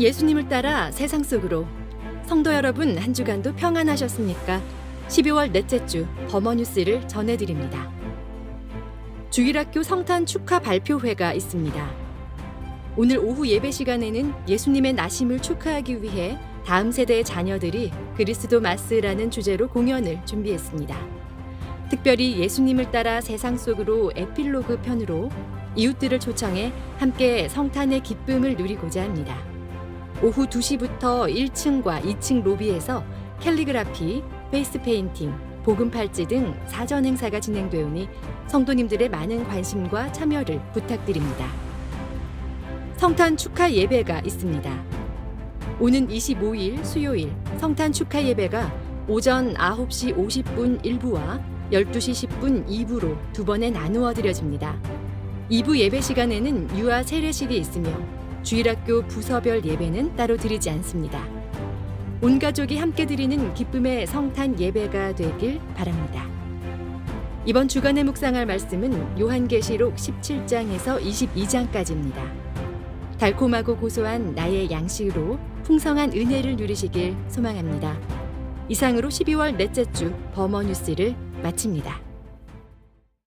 예수님을 따라 세상 속으로 성도 여러분 한 주간도 평안하셨습니까? 12월 넷째 주 버머뉴스를 전해드립니다. 주일학교 성탄 축하 발표회가 있습니다. 오늘 오후 예배 시간에는 예수님의 나심을 축하하기 위해 다음 세대의 자녀들이 그리스도 마스라는 주제로 공연을 준비했습니다. 특별히 예수님을 따라 세상 속으로 에필로그 편으로 이웃들을 초청해 함께 성탄의 기쁨을 누리고자 합니다. 오후 2시부터 1층과 2층 로비에서 캘리그라피, 페이스 페인팅, 복음 팔찌 등 사전 행사가 진행되오니 성도님들의 많은 관심과 참여를 부탁드립니다. 성탄 축하 예배가 있습니다. 오는 25일 수요일 성탄 축하 예배가 오전 9시 50분 1부와 12시 10분 2부로 두 번에 나누어 드려집니다. 2부 예배 시간에는 유아 세례식이 있으며 주일학교 부서별 예배는 따로 드리지 않습니다. 온 가족이 함께 드리는 기쁨의 성탄 예배가 되길 바랍니다. 이번 주간에 묵상할 말씀은 요한계시록 17장에서 22장까지입니다. 달콤하고 고소한 나의 양식으로 풍성한 은혜를 누리시길 소망합니다. 이상으로 12월 넷째 주 버머 뉴스를 마칩니다.